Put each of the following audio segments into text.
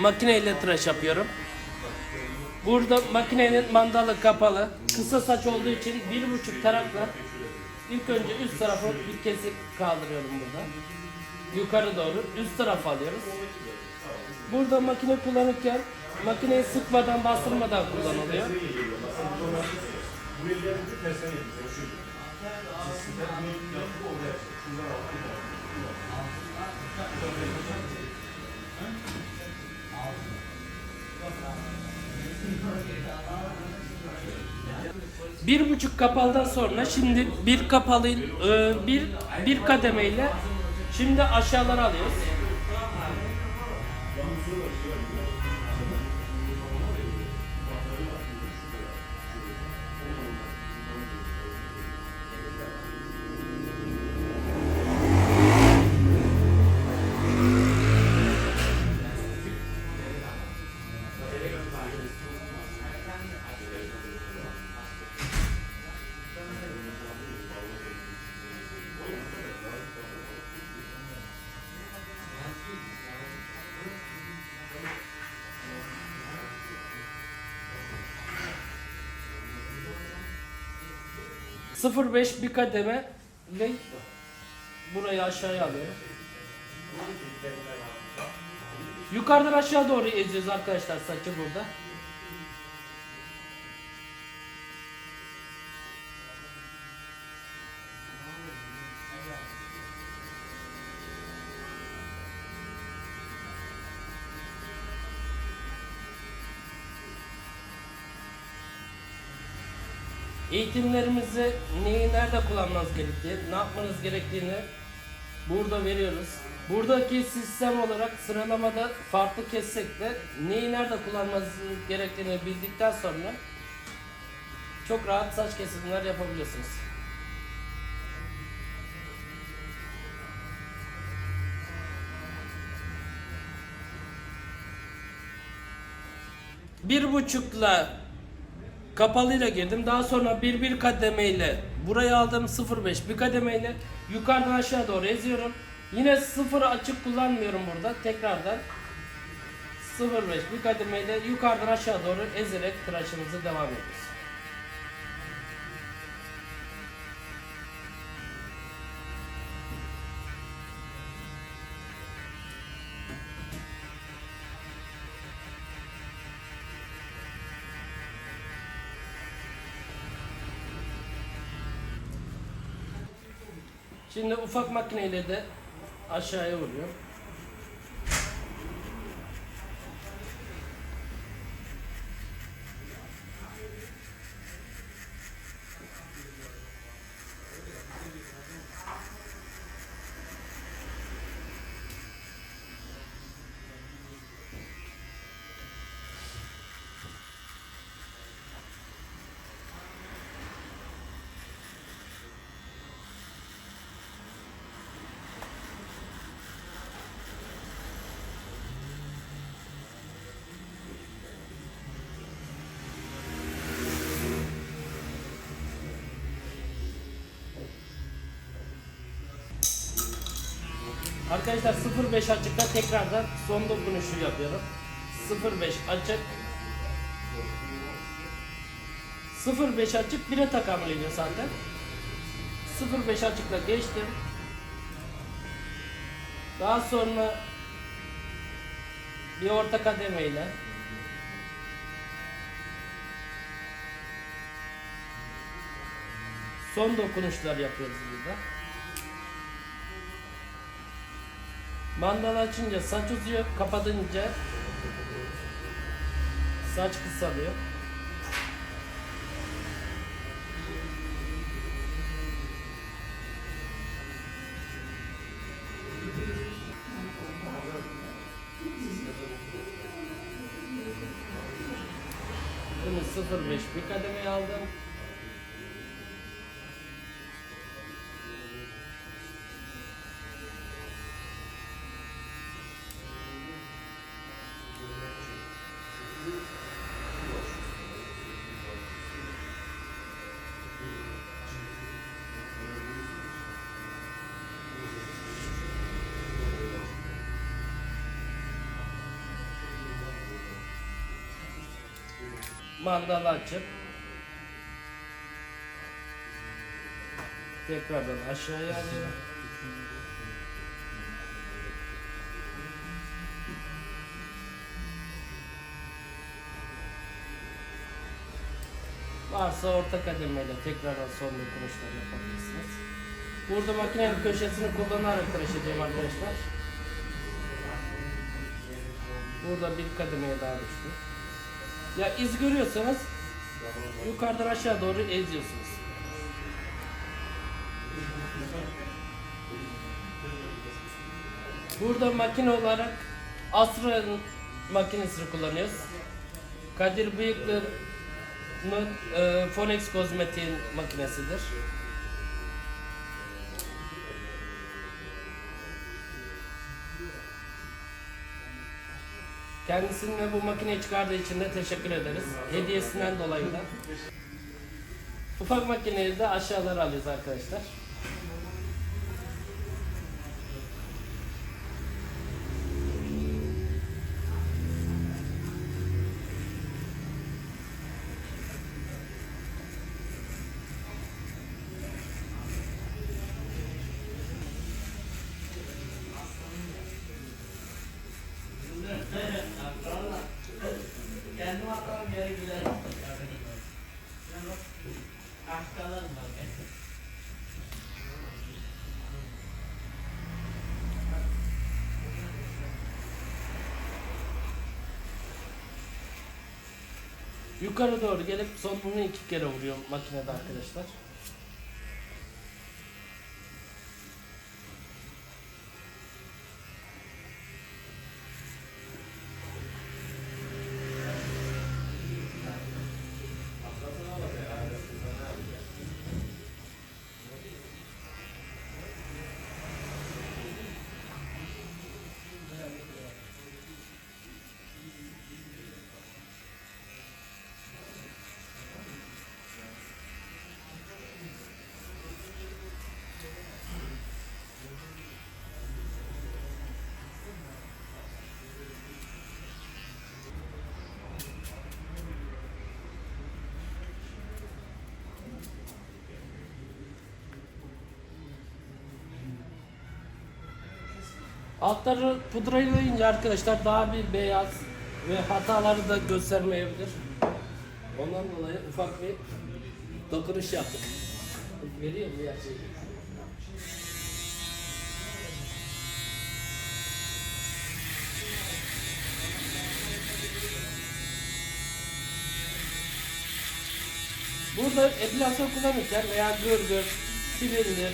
Makineyle tıraş yapıyorum. Burada makinenin mandalı kapalı. Kısa saç olduğu için bir buçuk tarakla ilk önce üst tarafı bir kesik kaldırıyorum burada. Yukarı doğru üst taraf alıyoruz. Burada makine kullanırken makineyi sıkmadan bastırmadan kullanılıyor. Bir buçuk kapalıdan sonra şimdi bir kapalı e, bir bir kademeyle şimdi aşağılara alıyoruz. Sıfır beş bir kademe ve burayı aşağıya alıyorum. Yukarıdan aşağı doğru eziyoruz arkadaşlar saçı burada. Eğitimlerimizi neyi nerede kullanmanız gerektiği, ne yapmanız gerektiğini burada veriyoruz. Buradaki sistem olarak sıralamada farklı kessek de neyi nerede kullanmanız gerektiğini bildikten sonra çok rahat saç kesimler yapabiliyorsunuz. Bir buçukla kapalıyla girdim. Daha sonra bir bir kademeyle burayı aldım 0.5 bir kademeyle yukarıdan aşağı doğru eziyorum. Yine sıfır açık kullanmıyorum burada. Tekrardan 0.5 bir kademeyle yukarıdan aşağı doğru ezerek tıraşımızı devam ediyoruz. Şimdi ufak makineyle de aşağıya vuruyor. Arkadaşlar 0.5 açıkta tekrardan son dokunuşu yapıyorum. 0.5 açık 0.5 açık 1'e takamül ediyor zaten. 0.5 açıkla geçtim. Daha sonra bir orta kademeyle son dokunuşlar yapıyoruz burada. Mandala açınca saç uzuyor, kapatınca saç kısalıyor. Bunu 0.5 bir kademeye aldım. Mandalı açıp tekrardan aşağıya alıyorum. Varsa orta kademeyle tekrardan son dokunuşlar yapabilirsiniz. Burada makinenin köşesini kullanarak tıraş edeyim arkadaşlar. Burada bir kademeye daha düştü. Ya iz görüyorsanız yukarıdan aşağı doğru eziyorsunuz. Burada makine olarak Astra'nın makinesini kullanıyoruz. Kadir Bıyıklı'nın e, Phonex Kozmetik'in makinesidir. Kendisine bu makineyi çıkardığı için de teşekkür ederiz. Hediyesinden dolayı da. Ufak makineyi de aşağılara alıyoruz arkadaşlar. Yukarı doğru gelip sonunu iki kere vuruyor makinede arkadaşlar. Altları pudrayla arkadaşlar daha bir beyaz ve hataları da göstermeyebilir. Ondan dolayı ufak bir dokunuş yaptık. Veriyor mu şey? Burada epilasyon kullanırken veya gırgır, silindir,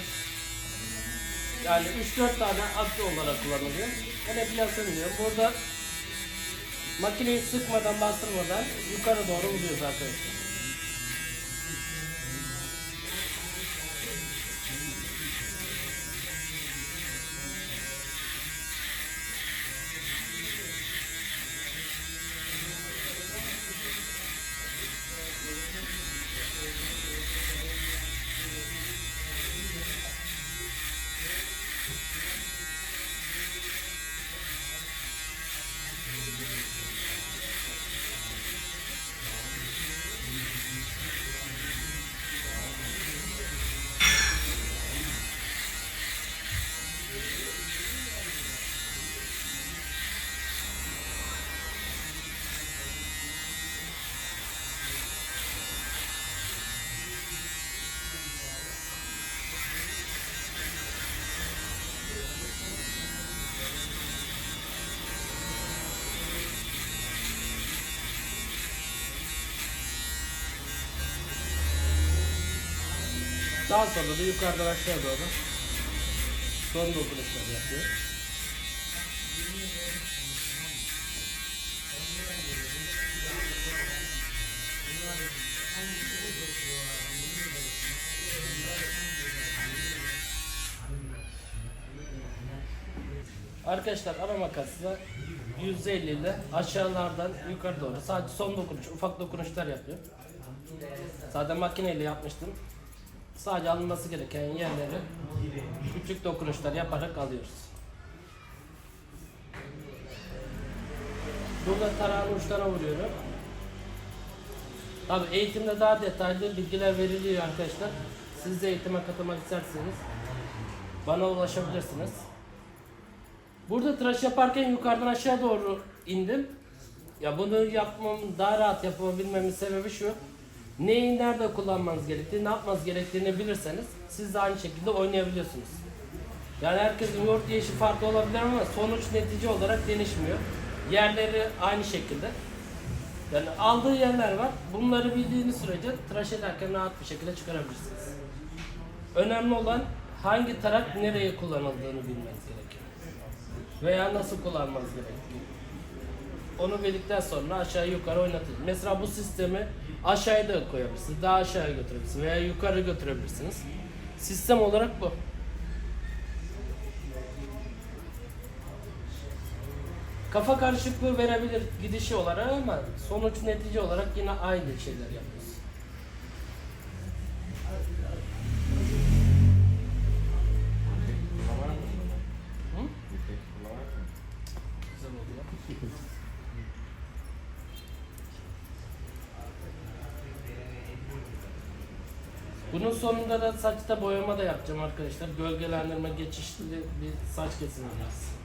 yani 3-4 tane akü olarak kullanılıyor. Ben epilasyon diyorum. Burada makineyi sıkmadan bastırmadan yukarı doğru vuruyoruz arkadaşlar. Daha sonra da yukarıdan aşağı doğru son dokunuşları yapıyor. Arkadaşlar ara makasla 150 ile aşağılardan yukarı doğru sadece son dokunuş, ufak dokunuşlar yapıyor. Zaten makineyle yapmıştım. Sadece alınması gereken yerleri küçük dokunuşlar yaparak alıyoruz. Burada tarağın uçlarına vuruyorum. Tabii eğitimde daha detaylı bilgiler veriliyor arkadaşlar. Siz de eğitime katılmak isterseniz bana ulaşabilirsiniz. Burada tıraş yaparken yukarıdan aşağı doğru indim. Ya bunu yapmam daha rahat yapabilmemin sebebi şu. Neyi nerede kullanmanız gerektiğini, ne yapmanız gerektiğini bilirseniz siz de aynı şekilde oynayabiliyorsunuz. Yani herkesin yoğurt yiyişi farklı olabilir ama sonuç netice olarak değişmiyor. Yerleri aynı şekilde. Yani aldığı yerler var. Bunları bildiğiniz sürece tıraş ederken rahat bir şekilde çıkarabilirsiniz. Önemli olan hangi tarak nereye kullanıldığını bilmeniz gerekiyor. Veya nasıl kullanmanız gerekiyor. Onu bildikten sonra aşağı yukarı oynatın. Mesela bu sistemi aşağıya da koyabilirsiniz. Daha aşağıya götürebilirsiniz veya yukarı götürebilirsiniz. Sistem olarak bu. Kafa karışıklığı verebilir gidişi olarak ama sonuç netice olarak yine aynı şeyler yapıyoruz. Bunun sonunda da saçta boyama da yapacağım arkadaşlar. Gölgelendirme geçişli bir saç kesimi yapacağız.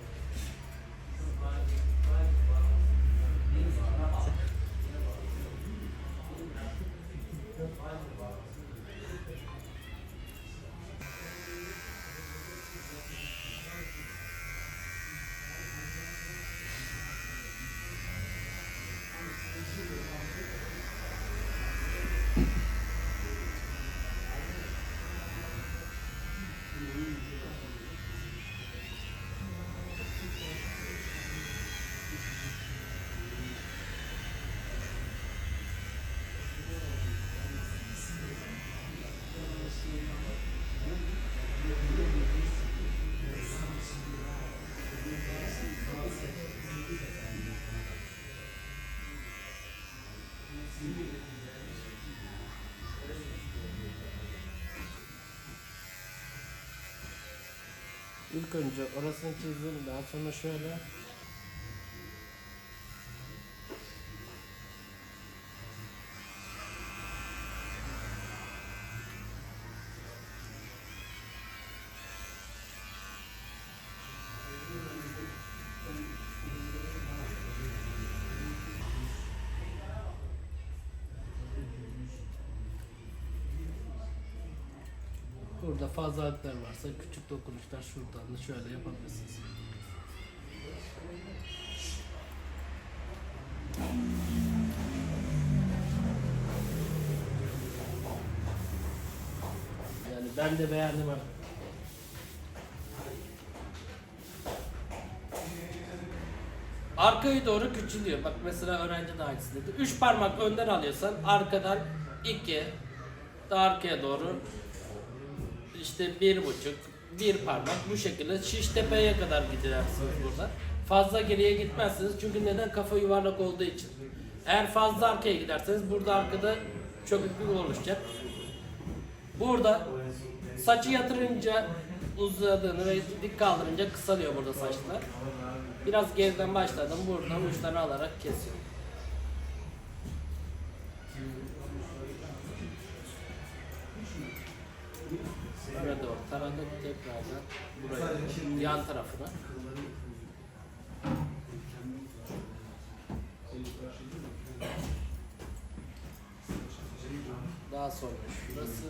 İlk önce orasını çizdim daha sonra şöyle fazlalıklar varsa küçük dokunuşlar şuradan da şöyle yapabilirsiniz. Yani ben de beğendim artık. Arkayı doğru küçülüyor. Bak mesela öğrenci de aynısı dedi. Üç parmak önden alıyorsan arkadan iki, daha arkaya doğru işte bir buçuk, bir parmak bu şekilde şiş tepeye kadar gidersiniz burada. Fazla geriye gitmezsiniz çünkü neden kafa yuvarlak olduğu için. Eğer fazla arkaya giderseniz burada arkada çöküklük oluşacak. Burada saçı yatırınca uzadığını ve dik kaldırınca kısalıyor burada saçlar. Biraz geriden başladım buradan uçlarını alarak kesiyorum. Buraya doğru taradık tekrardan buraya yan tarafına. Daha sonra şurası.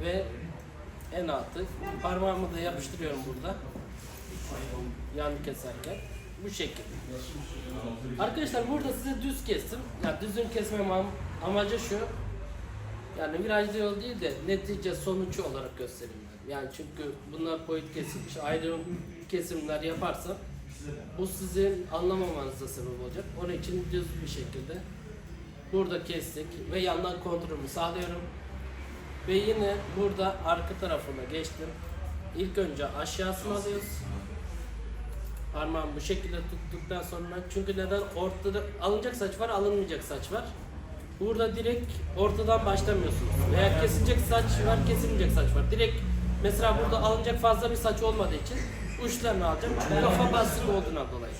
Ve en altı parmağımı da yapıştırıyorum burada. Yan keserken. Bu şekilde. Arkadaşlar burada size düz kestim. Ya düzün kesmem am- amacı şu. Yani virajlı yol değil de netice sonucu olarak göstereyim dedim. Yani çünkü bunlar boyut kesilmiş ayrı kesimler yaparsam bu sizin anlamamanıza sebep olacak. Onun için düz bir şekilde burada kestik ve yandan kontrolümü sağlıyorum. Ve yine burada arka tarafına geçtim. İlk önce aşağısını alıyoruz. Parmağım bu şekilde tuttuktan sonra çünkü neden ortada alınacak saç var alınmayacak saç var. Burada direkt ortadan başlamıyorsunuz. Veya kesilecek saç var kesilmeyecek saç var. Direkt mesela burada alınacak fazla bir saç olmadığı için uçlarını alacağım. Kafa bastık olduğuna dolayı.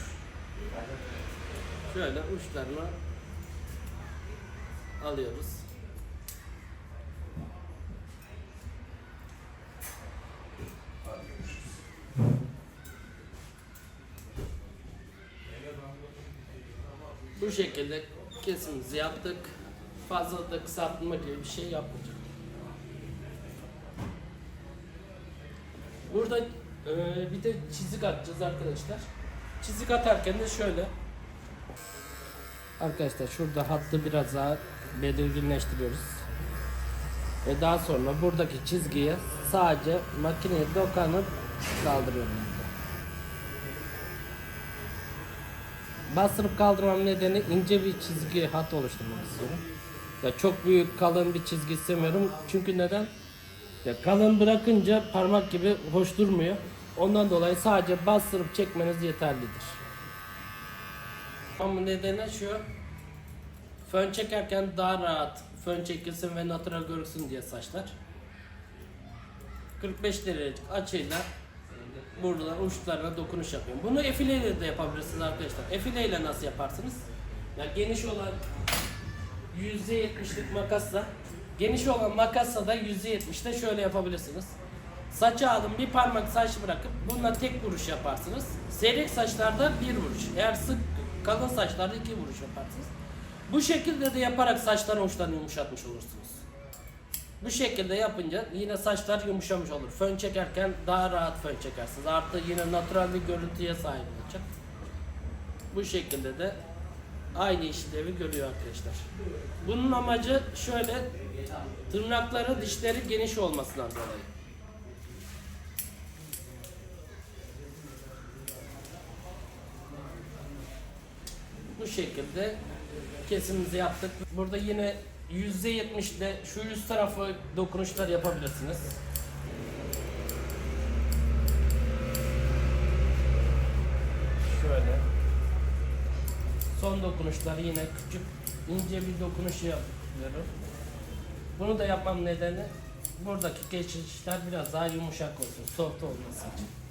Şöyle uçlarını alıyoruz. Şekilde kesimimizi yaptık. Fazla da kısaltma gibi bir şey yapmayacağım. Burada e, bir de çizik atacağız arkadaşlar. Çizik atarken de şöyle. Arkadaşlar şurada hattı biraz daha belirginleştiriyoruz. Ve daha sonra buradaki çizgiye sadece makineye dokanıp kaldırıyorum. Bastırıp kaldırmam nedeni ince bir çizgi hat oluşturmak istiyorum. Ya çok büyük kalın bir çizgi istemiyorum. Çünkü neden? Ya kalın bırakınca parmak gibi hoş durmuyor. Ondan dolayı sadece bastırıp çekmeniz yeterlidir. Ama nedeni şu. Fön çekerken daha rahat fön çekilsin ve natural görünsün diye saçlar. 45 derecelik açıyla burada uçlarına dokunuş yapıyorum. Bunu efileyle de yapabilirsiniz arkadaşlar. Efileyle nasıl yaparsınız? Ya geniş olan %70'lik makasla geniş olan makasla da %70'de şöyle yapabilirsiniz. Saçı alın bir parmak saç bırakıp bununla tek vuruş yaparsınız. Seyrek saçlarda bir vuruş. Eğer sık kalın saçlarda iki vuruş yaparsınız. Bu şekilde de yaparak saçların uçlarını yumuşatmış olursunuz. Bu şekilde yapınca yine saçlar yumuşamış olur. Fön çekerken daha rahat fön çekersiniz. Artı yine natural bir görüntüye sahip olacak. Bu şekilde de aynı işlevi görüyor arkadaşlar. Bunun amacı şöyle tırnakları dişleri geniş olmasından dolayı. Bu şekilde kesimimizi yaptık. Burada yine %70 ile şu üst tarafı dokunuşlar yapabilirsiniz. Şöyle. Son dokunuşları yine küçük ince bir dokunuş yapıyorum. Bunu da yapmam nedeni buradaki geçişler biraz daha yumuşak olsun, soft olması için.